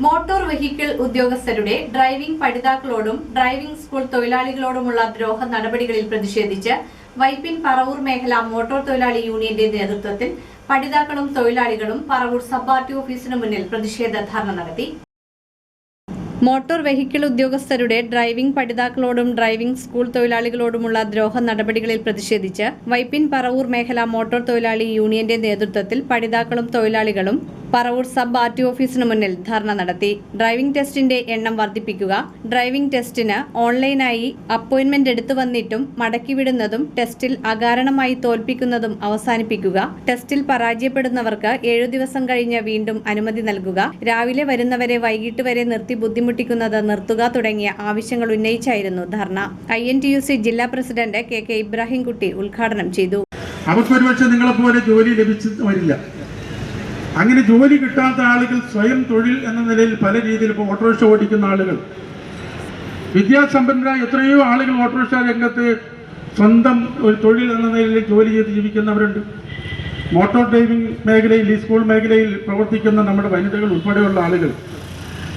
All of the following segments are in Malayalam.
മോട്ടോർ വെഹിക്കിൾ ഉദ്യോഗസ്ഥരുടെ ഡ്രൈവിംഗ് പഠിതാക്കളോടും ഡ്രൈവിംഗ് സ്കൂൾ തൊഴിലാളികളോടുമുള്ള ദ്രോഹ നടപടികളിൽ പ്രതിഷേധിച്ച് വൈപ്പിൻ പറവൂർ മേഖല മോട്ടോർ തൊഴിലാളി യൂണിയന്റെ നേതൃത്വത്തിൽ പഠിതാക്കളും തൊഴിലാളികളും പറവൂർ സബ് ആർ ഓഫീസിനു മുന്നിൽ പ്രതിഷേധ ധർണ നടത്തി. മോട്ടോർ വെഹിക്കിൾ ഉദ്യോഗസ്ഥരുടെ ഡ്രൈവിംഗ് പഠിതാക്കളോടും ഡ്രൈവിംഗ് സ്കൂൾ തൊഴിലാളികളോടുമുള്ള ദ്രോഹ നടപടികളിൽ പ്രതിഷേധിച്ച് വൈപ്പിൻ പറവൂർ മേഖല മോട്ടോർ തൊഴിലാളി യൂണിയന്റെ നേതൃത്വത്തിൽ പഠിതാക്കളും തൊഴിലാളികളും പറവൂർ സബ് ആർ ടി ഓഫീസിന് മുന്നിൽ ധർണ നടത്തി. ഡ്രൈവിംഗ് ടെസ്റ്റിന്റെ എണ്ണം വർദ്ധിപ്പിക്കുക. ഡ്രൈവിംഗ് ടെസ്റ്റിന് ഓൺലൈനായി അപ്പോയിന്റ്മെന്റ് എടുത്തു വന്നിട്ടും മടക്കിവിടുന്നതും ടെസ്റ്റിൽ അകാരണമായി തോൽപ്പിക്കുന്നതും അവസാനിപ്പിക്കുക. ടെസ്റ്റിൽ പരാജയപ്പെടുന്നവർക്ക് ഏഴു ദിവസം കഴിഞ്ഞ് വീണ്ടും അനുമതി നൽകുക. രാവിലെ വരുന്നവരെ വൈകിട്ട് വരെ നിർത്തി ബുദ്ധിമുട്ടിക്കുന്നത് നിർത്തുക തുടങ്ങിയ ആവശ്യങ്ങൾ ഉന്നയിച്ചായിരുന്നു ധർണ. I N T U C ജില്ലാ പ്രസിഡന്റ് കെ കെ ഇബ്രാഹിംകുട്ടി ഉദ്ഘാടനം ചെയ്തു. അവർക്കൊരുപക്ഷെ നിങ്ങളെപ്പോലെ ജോലി ലഭിച്ചു വരില്ല. അങ്ങനെ ജോലി കിട്ടാത്ത ആളുകൾ സ്വയം തൊഴിൽ എന്ന നിലയിൽ പല രീതിയിൽ ഇപ്പോൾ ഓട്ടോറിക്ഷ ഓടിക്കുന്ന ആളുകൾ. വിദ്യാസമ്പന്നരായ എത്രയോ ആളുകൾ ഓട്ടോറിക്ഷ രംഗത്ത് സ്വന്തം ഒരു തൊഴിൽ എന്ന നിലയിൽ ജോലി ചെയ്ത് ജീവിക്കുന്നവരുണ്ട്. മോട്ടോർ ഡ്രൈവിംഗ് മേഖലയിൽ ഈ സ്കൂൾ മേഖലയിൽ പ്രവർത്തിക്കുന്ന നമ്മുടെ വനിതകൾ ഉൾപ്പെടെയുള്ള ആളുകൾ.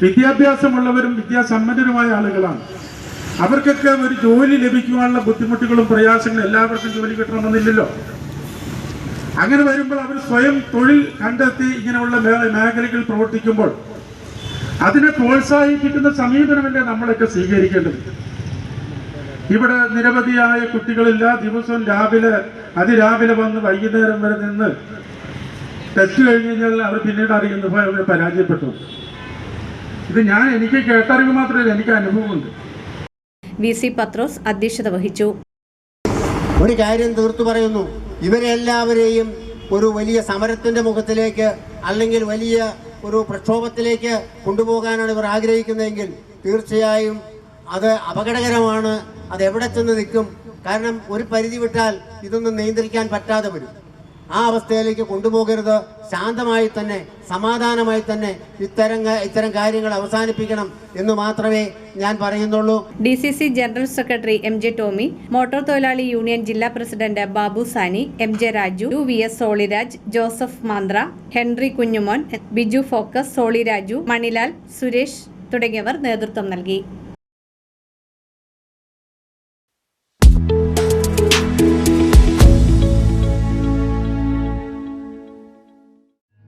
വിദ്യാഭ്യാസമുള്ളവരും വിദ്യാസമ്പന്നരുമായ ആളുകളാണ്. അവർക്കൊക്കെ ഒരു ജോലി ലഭിക്കുവാനുള്ള ബുദ്ധിമുട്ടുകളും പ്രയാസങ്ങളും എല്ലാവർക്കും ജോലി കിട്ടണമെന്നില്ലല്ലോ. അങ്ങനെ വരുമ്പോൾ അവർ സ്വയം തൊഴിൽ കണ്ടെത്തി ഇങ്ങനെയുള്ള മേഖലകൾ മേഖലകളിൽ പ്രവർത്തിക്കുമ്പോൾ അതിനെ പ്രോത്സാഹിപ്പിക്കുന്ന സമീപനമല്ലേ നമ്മളൊക്കെ സ്വീകരിക്കേണ്ടത്? ഇവിടെ നിരവധിയായ കുട്ടികളില്ല ദിവസവും രാവിലെ അതിരാവിലെ വന്ന് വൈകുന്നേരം വരെ നിന്ന് ടെസ്റ്റ് കഴിഞ്ഞ് കഴിഞ്ഞാൽ അവർ പിന്നീട് അറിയുന്നു "ഇപ്പൊ അവർ പരാജയപ്പെട്ടു. ഇത് ഞാൻ എനിക്ക് കേട്ടറിവ് മാത്രമല്ല എനിക്ക് അനുഭവമുണ്ട്. വി സി പത്രോസ് അധ്യക്ഷത വഹിച്ചു. ഒരു കാര്യം തീർത്തു പറയുന്നു. ഇവരെല്ലാവരെയും ഒരു വലിയ സമരത്തിന്റെ മുഖത്തിലേക്ക് അല്ലെങ്കിൽ വലിയ ഒരു പ്രക്ഷോഭത്തിലേക്ക് കൊണ്ടുപോകാനാണ് ഇവർ ആഗ്രഹിക്കുന്നതെങ്കിൽ തീർച്ചയായും അത് അപകടകരമാണ്. അത് എവിടെ ചെന്ന് നിൽക്കും? കാരണം ഒരു പരിധി വിട്ടാൽ ഇതൊന്നും നിയന്ത്രിക്കാൻ പറ്റാതെ വരും. ആ അവസ്ഥയിലേക്ക് കൊണ്ടുപോകരുത്. ശാന്തമായി തന്നെ സമാധാനമായി തന്നെ ഇത്തരം ഇത്തരം കാര്യങ്ങൾ അവസാനിപ്പിക്കണം എന്ന് മാത്രമേ ഞാൻ പറയുന്നുള്ളൂ. D C C general secretary M J Tomy motor തൊഴിലാളി യൂണിയൻ ജില്ലാ president Babu Sani M J Raju U V S Soliraj Joseph Mandra Henry Kunjumon Biju Focus Soliraju Manilal Suresh തുടങ്ങിയവർ നേതൃത്വം നൽകി.